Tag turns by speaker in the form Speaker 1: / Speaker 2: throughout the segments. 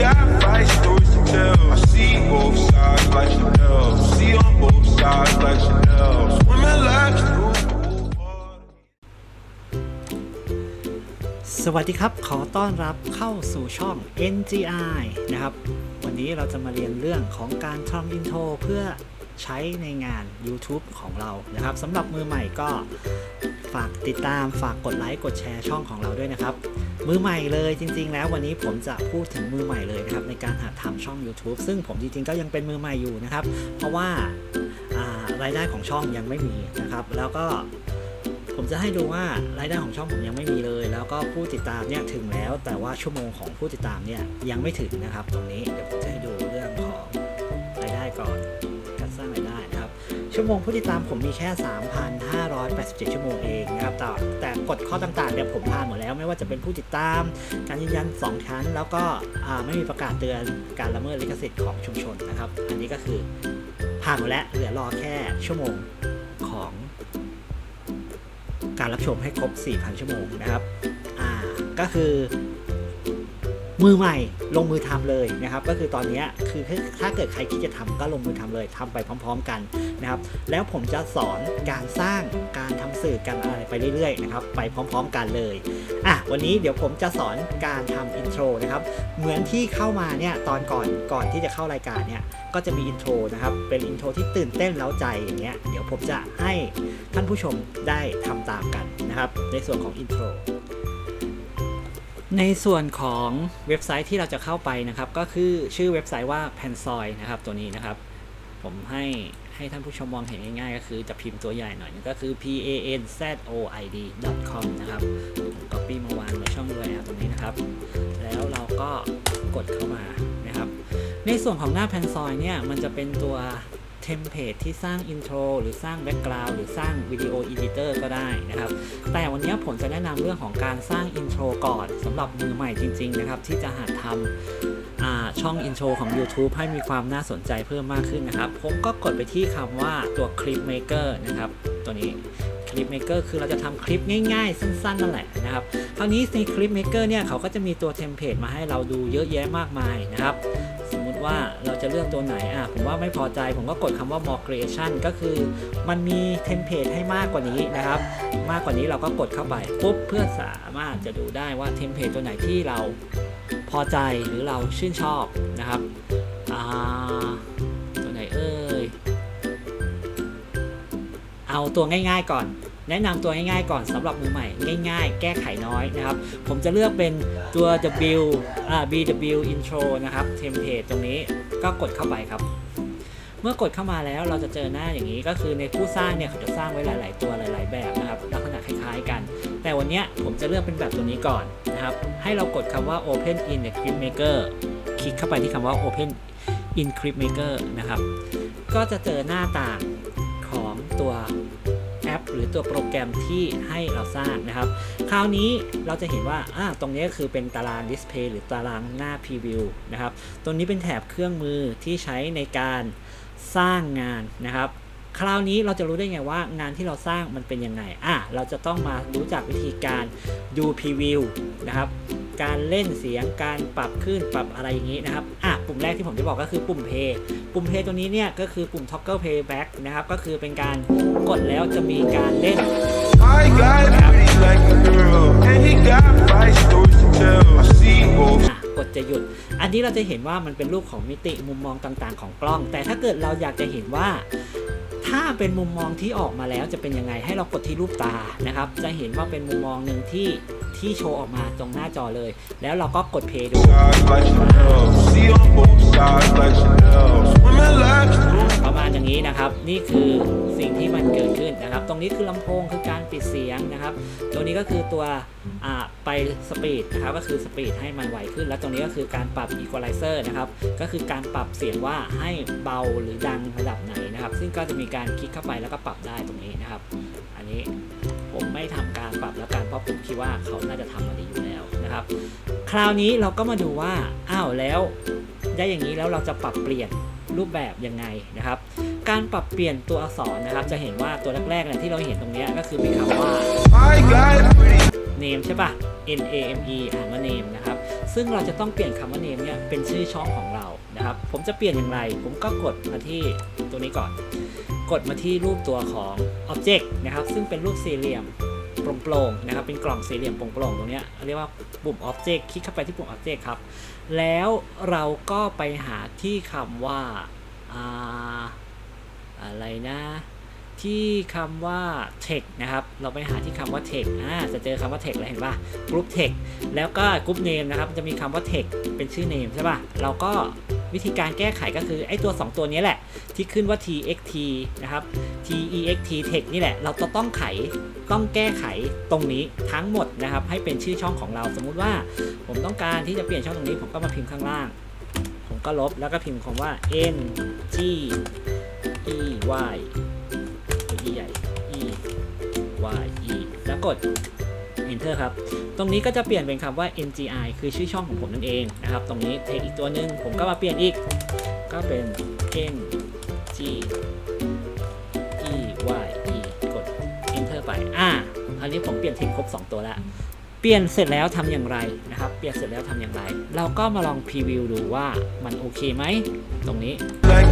Speaker 1: got five stories to tell. I see both sides like Chanel. See on both sides like Chanel. Swimming laps through
Speaker 2: สวัสดีครับ ขอต้อนรับเข้าสู่ช่อง NGI นะครับ วันนี้เราจะมาเรียนเรื่องของการทำอินโทรเพื่อใช้ในงาน YouTube ของเรานะครับสำหรับมือใหม่ก็ ฝากติดตามฝากกดไลค์กดแชร์ช่องของเราด้วยนะครับ มือใหม่เลยจริง ๆ แล้ววันนี้ผมจะพูดถึงมือใหม่เลยนะครับในการหัดทำช่อง YouTube ซึ่งผมจริงๆก็ยังเป็นมือใหม่อยู่นะครับ เพราะว่าารายได้ของช่องยังไม่มีนะครับ แล้วก็ผมจะให้ดูว่ารายได้ของช่องผมยังไม่มีเลย แล้วก็ผู้ติดตามเนี่ยถึงแล้ว แต่ว่าชั่วโมงของผู้ติดตามเนี่ยยังไม่ถึงนะครับ ตรงนี้เดี๋ยวผมจะให้ดูเรื่องของรายได้ก่อน ชั่วโมงผู้ติดตามผมมีแค่ 3,587 ชั่วโมงเองนะครับ แต่แต่กฎข้อต่างๆเนี่ยผมผ่านหมดแล้วไม่ว่าจะเป็นผู้ติดตาม การยืนยัน 2 ชั้น แล้วก็ไม่มีประกาศเตือนการละเมิดลิขสิทธิ์ของชุมชนนะครับ อันนี้ก็คือผ่านหมดแล้วเหลือรอแค่ชั่วโมงของการรับชมให้ครบ 4,000 ชั่วโมงนะครับ อ่า ก็คือ มือใหม่ลงมือทำเลยนะครับ ก็คือตอนนี้คือถ้าเกิดใครคิดจะทำก็ลงมือทำเลยทำไปพร้อม ๆ กันนะครับ แล้วผมจะสอนการสร้างการทำสื่อการอะไรไปเรื่อยๆนะครับ ไปพร้อม ๆ กันเลยอะวันนี้เดี๋ยวผมจะสอนการทำอินโทรนะครับ เหมือนที่เข้ามาเนี่ยตอนก่อนก่อนที่จะเข้ารายการเนี่ยก็จะมีอินโทรนะครับ เป็นอินโทรที่ตื่นเต้นเล้าใจอย่างเงี้ยเดี๋ยวผมจะให้ท่านผู้ชมได้ทำตามกันนะครับ ในส่วนของอินโทร ในส่วนของเว็บไซต์ที่เราจะเข้าไปนะครับ ก็คือชื่อเว็บไซต์ว่า p a n s o i นะครับตัวนี้นะครับ ผมให้ให้ท่านผู้ชมมองเห็นง่ายๆ ก็คือจะพิมพ์ตัวใหญ่หน่อยก็คือ p a n z o i d com นะครับผม copy มาวางในช่องด้วยตรงนี้นะครับ แล้วเราก็กดเข้ามานะครับ ในส่วนของหน้าแพนซอยเนี่ย มันจะเป็นตัวเทมเพลตที่สร้างอินโทรหรือสร้างแบ็กกราวด์หรือสร้างวิดีโออีดิเตอร์ก็ได้นะครับ นี้ผมจะแนะนำเรื่องของการสร้างอินโทรก่อนสำหรับมือใหม่จริง ๆ นะครับ ที่จะหัดทำช่องอินโทรของ YouTube ให้มีความน่าสนใจเพิ่มมากขึ้นนะครับ ผมก็กดไปที่คำว่าตัว Clip Maker นะครับ ตัวนี้คลิป Maker คือเราจะทำคลิปง่ายๆ สั้นๆนั่นแหละนะครับคราวนี้ในคลิป Maker เนี่ยเขาก็จะมีตัวเทมเพลตมาให้เราดูเยอะแยะมากมายนะครับ ว่าเราจะเลือกตัวไหนอะผมว่าไม่พอใจผมก็กดคำว่า more creation ก็คือมันมีเทมเพลตให้มากกว่านี้นะครับ มากกว่านี้เราก็กดเข้าไปปุ๊บเพื่อสามารถจะดูได้ว่าเทมเพลตตัวไหนที่เราพอใจหรือเราชื่นชอบนะครับอ่าตัวไหนเอ่ยเอาตัวง่ายๆก่อน แนะนำตัวง่ายๆก่อนสำหรับมือใหม่ ง่ายๆ แก้ไขน้อยนะครับ ผมจะเลือกเป็นตัว W อ่า BW intro นะครับเทมเพลตตรงนี้ก็กดเข้าไปครับ เมื่อกดเข้ามาแล้วเราจะเจอหน้าอย่างนี้ก็คือในผู้สร้างเนี่ยเขาจะสร้างไว้หลาย ๆ ตัวหลาย ๆ แบบนะครับลักษณะคล้ายๆกัน แต่วันนี้ผมจะเลือกเป็นแบบตัวนี้ก่อนนะครับ ให้เรากดคำว่า open in the clip maker คลิกเข้าไปที่คำว่า open in clip maker นะครับ ก็จะเจอหน้าต่างของตัว รือตัวโปรแกรมที่ให้เราสร้างนะครับ คราวนี้เราจะเห็นว่าอ่าตรงนี้ก็คือเป็นตารางดิสเพย์หรือตารางหน้าพรีวิวนะครับ ตรงนี้เป็นแถบเครื่องมือที่ใช้ในการสร้างงานนะครับ คราวนี้เราจะรู้ได้ไงว่างานที่เราสร้างมันเป็นยังไงอะเราจะต้องมารู้จักวิธีการดูพรีวิวนะครับ การเล่นเสียงการปรับขึ้นปรับอะไรอย่างนี้นะครับอะปุ่มแรกที่ผมจะบอกก็คือปุ่ม play ปุ่ม play ตัวนี้เนี่ยก็คือปุ่ม toggle playback นะครับ ก็คือเป็นการกดแล้วจะมีการเล่น
Speaker 1: I got pretty like a girl, and he got five stories to tell. I see both
Speaker 2: อะกดจะหยุด อันนี้เราจะเห็นว่ามันเป็นรูปของมิติมุมมองต่างๆ ของกล้อง แต่ถ้าเกิดเราอยากจะเห็นว่าถ้าเป็นมุมมองที่ออกมาแล้วจะเป็นยังไงให้เรากดที่รูปตานะครับ จะเห็นว่าเป็นมุมมองหนึ่งที่ที่โชว์ออกมาตรงหน้าจอเลย แล้วเราก็กดเพย์ดู ประมาณอย่างนี้นะครับ นี่คือสิ่งที่มันเกิดขึ้นนะครับ ตรงนี้คือลำโพงคือการปิดเสียงนะครับตรงนี้ก็คือตัวไปสปีดนะครับ ก็คือสปีดให้มันไวขึ้น แล้วตรงนี้ก็คือการปรับอีควอไลเซอร์นะครับ ก็คือการปรับเสียงว่าให้เบาหรือดังระดับไหนนะครับ ซึ่งก็จะมีการคลิกเข้าไปแล้วก็ปรับได้ตรงนี้นะครับ อันนี้ผมไม่ทำการปรับแล้วกันเพราะผมคิดว่าเขาน่าจะทำมาดีอยู่แล้ว นะครับ คราวนี้เราก็มาดูว่า อ้าวแล้วได้อย่างนี้แล้วเราจะปรับเปลี่ยนรูปแบบยังไงนะครับ การปรับเปลี่ยนตัวอักษรนะครับ จะเห็นว่าตัวแรกๆเนี่ยที่เราเห็นตรงนี้ก็คือมีคำว่า name ใช่ปะ n a m e อ่านว่า name นะครับ ซึ่งเราจะต้องเปลี่ยนคำว่า name เนี่ยเป็นชื่อช่องของเรานะครับ ผมจะเปลี่ยนอย่างไร ผมก็กดมาที่ตัวนี้ก่อน กดมาที่รูปตัวของ object นะครับ ซึ่งเป็นรูปสี่เหลี่ยมโปร่งๆนะครับ เป็นกล่องสี่เหลี่ยมโปร่งๆตรงเนี้ยเรียกว่า ปุ่ม object คลิกเข้าไปที่ปุ่ม object ครับ แล้วเราก็ไปหาที่คำว่าอะไรนะ ที่คำว่า text นะครับ เราไปหาที่คำว่า text อ่าจะเจอคำว่า text แล้วเห็นป่ะ group text แล้วก็ group name นะครับ จะมีคำว่า text เป็นชื่อ name ใช่ป่ะเราก็ วิธีการแก้ไขก็คือไอ้ตัว 2 ตัวนี้แหละ ที่ขึ้นว่า txt นะครับ text text นี่แหละ เราจะต้องไขต้องแก้ไขตรงนี้ทั้งหมดนะครับ ให้เป็นชื่อช่องของเราสมมุติว่าผมต้องการที่จะเปลี่ยนช่องตรงนี้ ผมก็มาพิมพ์ข้างล่าง ผมก็ลบแล้วก็พิมพ์คำว่า n g e y e ใหญ่ e y e แล้วกด enter ครับ ตรงนี้ก็จะเปลี่ยนเป็นคำว่า ngI คือชื่อช่องของผมนั่นเองนะครับ ตรงนี้ take อีกตัวหนึ่งผมก็มาเปลี่ยนอีก ก็เป็น n g e y e กด enter ไป อ่าอันนี้ผมเปลี่ยน text ครบ 2 ตัวแล้ว เปลี่ยนเสร็จแล้วทำอย่างไรนะครับ เปลี่ยนเสร็จแล้วทำอย่างไร เราก็มาลองพรีวิวดูว่ามันโอเคไหม ตรงนี้
Speaker 1: like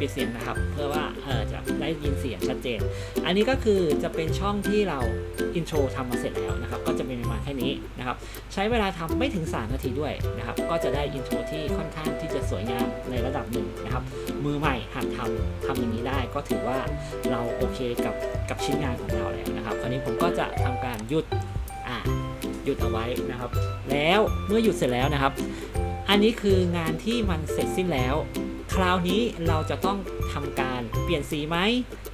Speaker 2: ปิดเสียงนะครับ เพื่อว่าเออจะได้ยินเสียงชัดเจน อันนี้ก็คือจะเป็นช่องที่เราอินโทรทำมาเสร็จแล้วนะครับ ก็จะเป็นประมาณแค่นี้นะครับ ใช้เวลาทำไม่ถึง 3 นาทีด้วยนะครับ ก็จะได้อินโทรที่ค่อนข้างที่จะสวยงามในระดับหนึ่งนะครับ มือใหม่หัดทำทำอย่างนี้ได้ ก็ถือว่าเราโอเคกับกับชิ้นงานของเราแล้วนะครับ คราวนี้ผมก็จะทำการหยุดอ่าหยุดเอาไว้นะครับ แล้วเมื่อหยุดเสร็จแล้วนะครับ อันนี้คืองานที่มันเสร็จสิ้นแล้ว ราวนี้เราจะต้องทำการเปลี่ยนสีไหม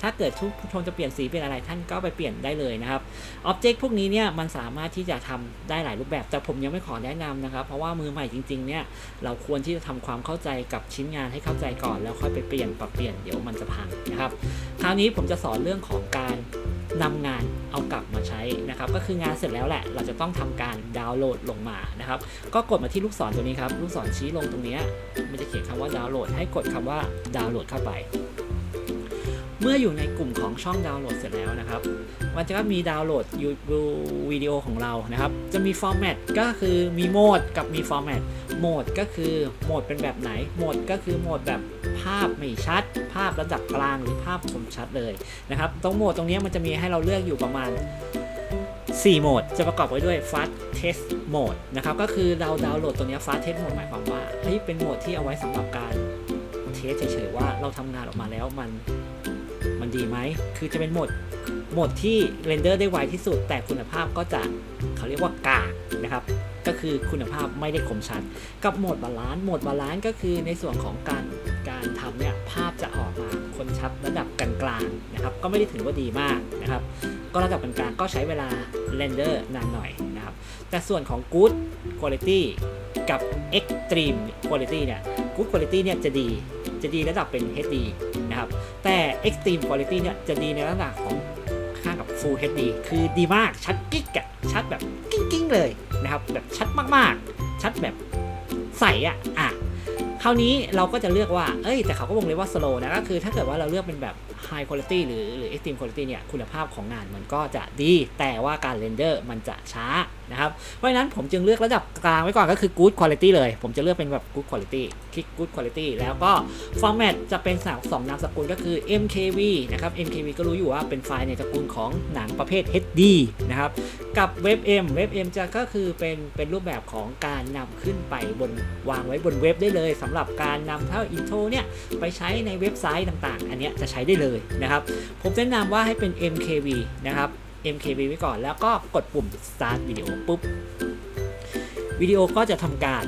Speaker 2: ถ้าเกิดทุกผู้ชมจะเปลี่ยนสีเป็นอะไรท่านก็ไปเปลี่ยนได้เลยนะครับอ็อบเจกต์พวกนี้เนี่ยมันสามารถที่จะทำได้หลายรูปแบบ แต่ผมยังไม่ขอแนะนำนะครับ เพราะว่ามือใหม่จริงๆเนี่ยเราควรที่จะทำความเข้าใจกับชิ้นงานให้เข้าใจก่อน แล้วค่อยไปเปลี่ยนปรับเปลี่ยนเดี๋ยวมันจะพังนะครับ คราวนี้ผมจะสอนเรื่องของการ นำงานเอากลับมาใช้นะครับก็คืองานเสร็จแล้วแหละ เราจะต้องทำการดาวน์โหลดลงมานะครับ ก็กดมาที่ลูกศรตัวนี้ครับ ลูกศรชี้ลงตรงนี้ มันจะเขียนคำว่าดาวน์โหลด ให้กดคำว่าดาวน์โหลดเข้าไป เมื่ออยู่ในกลุ่มของช่องดาวน์โหลดเสร็จแล้วนะครับ มันจะมีดาวน์โหลดยูวิดีโอของเรานะครับ จะมีฟอร์แมตก็คือมีโหมดกับมีฟอร์แมตโหมดก็คือโหมดเป็นแบบไหนโหมดก็คือโหมดแบบาพไม่ชัด ภาพระดับกลางหรือภาพคมชัดเลยนะครับตรงโหมดตรงนี้มันจะมีให้เราเลือกอยู่ประมาณ 4 โหมด จะประกอบไว้ด้วย Fast Test Mode นะครับก็คือเราดาวน์โหลดตัวนี้ Fast Test Mode หมายความว่าเฮ้ยเป็นโหมดที่เอาไว้สำหรับการเทสเฉยๆว่าเราทำงานออกมาแล้วมันมันดีไหมคือจะเป็นโหมดโหมดที่เรนเดอร์ได้ไวที่สุด แต่คุณภาพก็จะเขาเรียกว่ากากนะครับก็คือคุณภาพไม่ได้คมชัด กับโหมดบาลานซ์โหมดบาลานซ์ก็คือในส่วนของการ การทำเนี่ยภาพจะออกมาคมชัดระดับกลางๆนะครับก็ไม่ได้ถึงว่าดีมากนะครับก็ระดับกลางๆก็ใช้เวลาเรนเดอร์นานหน่อยนะครับแต่ส่วนของ Good Quality กับ Extreme Quality เนี่ย Good Quality เนี่ยจะดีจะดีระดับเป็น HD นะครับแต่ Extreme Quality เนี่ยจะดีในระดับของค่างกับ Full HD คือดีมากชัดกิ๊กอะชัดแบบกิ้งๆเลยนะครับแบบชัดมากๆ ชัดแบบใสอะอะ ราวนี้เราก็จะเลือกว่า เอ้ย แต่เขาก็วงเล็บว่า slow นะ ก็คือถ้าเกิดว่าเราเลือกเป็นแบบ high quality หรือหรือ extreme quality เนี่ย คุณภาพของงานมันก็จะดี แต่ว่าการเรนเดอร์มันจะช้า นะครับ เพราะฉะนั้นผมจึงเลือกระดับกลางไว้ก่อนก็คือ good quality เลย ผมจะเลือกเป็นแบบ good quality คลิก good quality แล้วก็ format จะเป็นสามสองนามสกุลก็คือ MKV นะครับ MKV ก็รู้อยู่ว่าเป็นไฟล์ในตระกูลของหนังประเภท HD นะครับ กับ WebM WebM จะก็คือเป็นเป็นรูปแบบของการนำขึ้นไปบนวางไว้บนเว็บได้เลยสำหรับการนำเท่าอินโทรเนี่ยไปใช้ในเว็บไซต์ต่างๆ อันนี้จะใช้ได้เลยนะครับ ผมแนะนำว่าให้เป็น MKV นะครับ MKV ไว้ก่อน แล้วก็กดปุ่ม start video ปุ๊บวิดีโอก็จะทำการ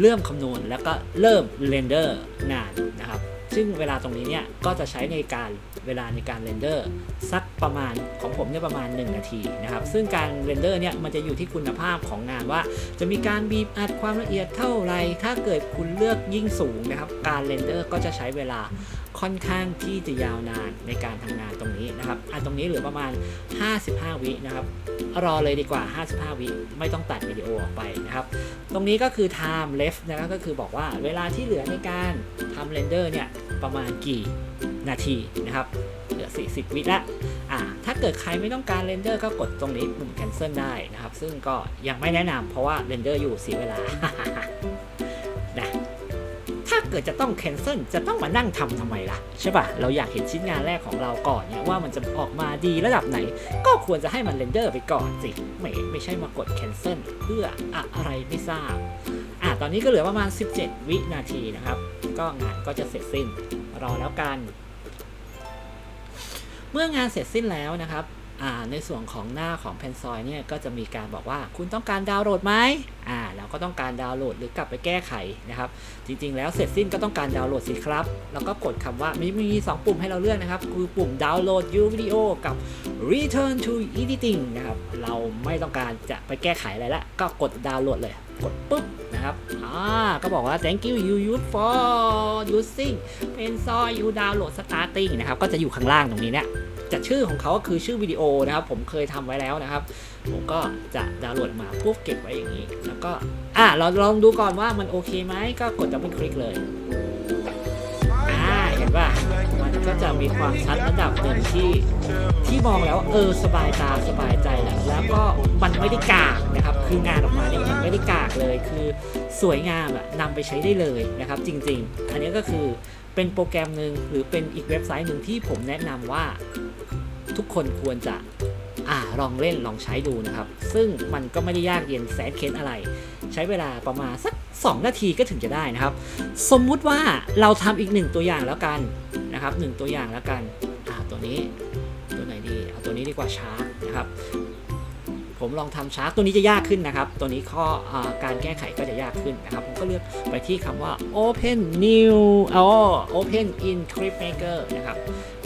Speaker 2: เริ่มคำนวณแล้วก็เริ่มเรนเดอร์งานนะครับ ซึ่งเวลาตรงนี้เนี่ยก็จะใช้ในการเวลาในการเรนเดอร์สักประมาณของผมเนี่ยประมาณ 1 นาทีนะครับ ซึ่งการเรนเดอร์เนี่ยมันจะอยู่ที่คุณภาพของงานว่า จะมีการบีบอัดความละเอียดเท่าไร ถ้าเกิดคุณเลือกยิ่งสูงนะครับ การเรนเดอร์ก็จะใช้เวลา ค่อนข้างที่จะยาวนานในการทำงานตรงนี้นะครับอันตรงนี้เหลือประมาณ 55 วินะครับรอเลยดีกว่า 55 วิไม่ต้องตัดวิดีโอออกไปนะครับ ตรงนี้ก็คือ time left นะครับก็คือบอกว่าเวลาที่เหลือในการทำเรนเดอร์เนี่ยประมาณกี่นาทีนะครับเหลือ 40 วิละอ่าถ้าเกิดใครไม่ต้องการเรนเดอร์ก็กดตรงนี้ปุ่ม cancel ได้นะครับ ซึ่งก็ยังไม่แนะนำเพราะว่าเรนเดอร์อยู่เสียเวลา เกิดจะต้อง cancel จะต้องมานั่งทำทำไมล่ะ ใช่ป่ะ เราอยากเห็นชิ้นงานแรกของเราก่อนเนี่ยว่ามันจะออกมาดีระดับไหน ก็ควรจะให้มันเรนเดอร์ไปก่อนสิไม่ไม่ใช่มากด cancel เพื่ออะไรไม่ทราบอะตอนนี้ก็เหลือประมาณ 17 วินาทีนะครับ ก็งานก็จะเสร็จสิ้นรอแล้วกัน เมื่องานเสร็จสิ้นแล้วนะครับ ในส่วนของหน้าของ p e n s o i เนี่ยก็จะมีการบอกว่าคุณต้องการดาวน์โหลดไหมอ่าเราก็ต้องการดาวน์โหลดหรือกลับไปแก้ไขนะครับ จริง ๆ แล้วเสร็จสิ้นก็ต้องการดาวน์โหลดสิครับ แล้วก็กดคำว่ามีมี2ปุ่มให้เราเลือกนะครับ คือปุ่มดาวน์โหลด U video กับ return to editing นะครับ เราไม่ต้องการจะไปแก้ไขอะไรละก็กดดาวน์โหลดเลย กดปุ๊บนะครับ อ่า ก็บอกว่า thank you you use for using p e n s o i you download starting นะครับ ก็จะอยู่ข้างล่างตรงนี้เนี่ย จะชื่อของเขาก็คือชื่อวิดีโอนะครับ ผมเคยทำไว้แล้วนะครับ ผมก็จะดาวน์โหลดมาปุ๊บเก็บไว้อย่างนี้ แล้วก็อะเราลองดูก่อนว่ามันโอเคไหมก็กดดับเบิลคลิกเลยอ่าเห็นป่ะมันก็จะมีความชัดระดับหนึ่งที่ที่มองแล้วเออสบายตาสบายใจแหละแล้วก็มันไม่ได้กากนะครับ คืองานออกมาเนี่ยมันไม่ได้กากเลยคือสวยงามอะนำไปใช้ได้เลยนะครับ จริง ๆ อันนี้ก็คือ เป็นโปรแกรมหนึ่งหรือเป็นอีกเว็บไซต์หนึ่งที่ผมแนะนำว่าทุกคนควรจะอ่าลองเล่นลองใช้ดูนะครับ ซึ่งมันก็ไม่ได้ยากเย็นแสนเค้นอะไร ใช้เวลาประมาณสัก 2 นาทีก็ถึงจะได้นะครับ สมมุติว่าเราทำอีกหนึ่งตัวอย่างแล้วกันนะครับหนึ่งตัวอย่างแล้วกันอ่าตัวนี้ตัวไหนดีเอาตัวนี้ดีกว่าชาร์นะครับ ผมลองทำชาร์กตัวนี้จะยากขึ้นนะครับ ตัวนี้ข้ออการแก้ไขก็จะยากขึ้นนะครับ ผมก็เลือกไปที่คำว่า open new อ๋อ open in script maker นะครับ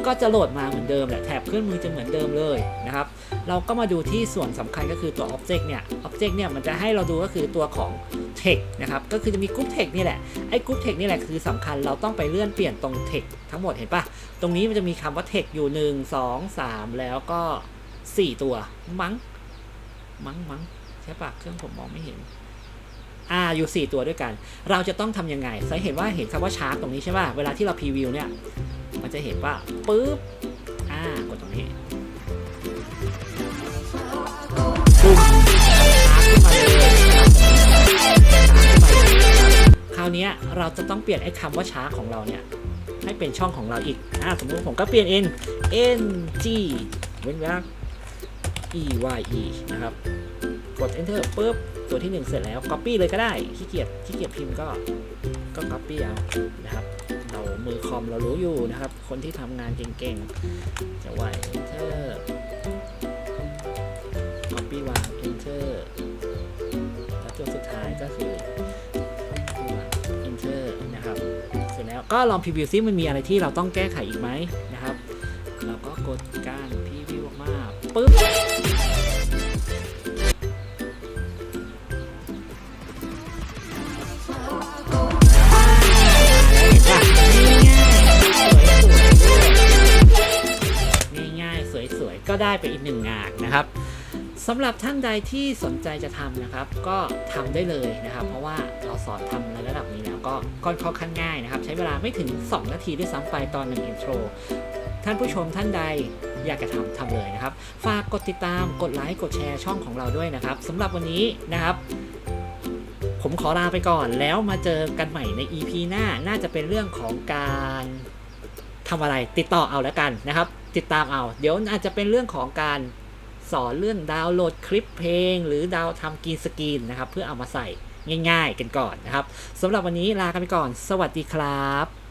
Speaker 2: ก็จะโหลดมาเหมือนเดิมแหละแถบเครื่องมือจะเหมือนเดิมเลยนะครับ เราก็มาดูที่ส่วนสำคัญก็คือตัว object เนี่ย object เนี่ยมันจะให้เราดูก็คือตัวของ text นะครับ ก็คือจะมี group text นี่แหละ ไอ้ group text นี่แหละคือสำคัญ เราต้องไปเลื่อนเปลี่ยนตรง text ทั้งหมดเห็นปะตรงนี้มันจะมีคำว่า text อยู่ 1 2 3 แล้วก็ 4 ตัวมั้ง มั้งมั้งใช่ปะเครื่องผมมองไม่เห็นอ่าอยู่ 4 ตัวด้วยกัน เราจะต้องทำยังไงสังเห็นว่าเห็นคำว่าชาร์ตตรงนี้ใช่ป่ะเวลาที่เราพรีวิวเนี่ยมันจะเห็นว่าปุ๊บอ่ากดตรงนี้ปุ๊บคราวนี้เราจะต้องเปลี่ยนไอ้คำว่าชาร์ตของเราเนี่ยให้เป็นช่องของเราอีกอ่าสมมติผมก็เปลี่ยน n n g เว้นวรรค e y e นะครับ กด enter ปุ๊บ ตัวที่ 1 เสร็จแล้ว copy เลยก็ได้ ขี้เกียจ ขี้เกียจพิมพ์ก็ ก็ copy เอา นะครับ เรา มือคอมเรารู้อยู่นะครับ คนที่ทำงานเก่งๆ จะไหว enter copy วาง enter แล้วตัวสุดท้ายก็คือ enter นะครับ เสร็จแล้ว ก็ลองพรีวิวซิมันมีอะไรที่เราต้องแก้ไขอีกไหมนะครับ เราก็กดการพรีวิวออกมาปุ๊บ ก็ได้ไปอีกหนึ่งงานนะครับสำหรับท่านใดที่สนใจจะทำนะครับ ก็ทำได้เลยนะครับ เพราะว่าเราสอนทำในระดับนี้แล้วก็ค่อนข้างง่ายนะครับ ใช้เวลาไม่ถึง 2 นาทีด้วยซ้ำไปตอนหนึ่งอินโทรท่านผู้ชมท่านใดอยากจะทำทำเลยนะครับ ฝากกดติดตามกดไลค์กดแชร์ช่องของเราด้วยนะครับสำหรับวันนี้นะครับผมขอลาไปก่อนแล้วมาเจอกันใหม่ใน EP หน้า น่าจะเป็นเรื่องของการ ทำอะไรติดต่อเอาแล้วกันนะครับ ติดตามเอา เดี๋ยวอาจจะเป็นเรื่องของการสอนเรื่องดาวน์โหลดคลิปเพลง หรือดาวทำกรีนสกรีนนะครับ เพื่อเอามาใส่ง่าย ๆ กันก่อนนะครับสำหรับวันนี้ลากันไปก่อน สวัสดีครับ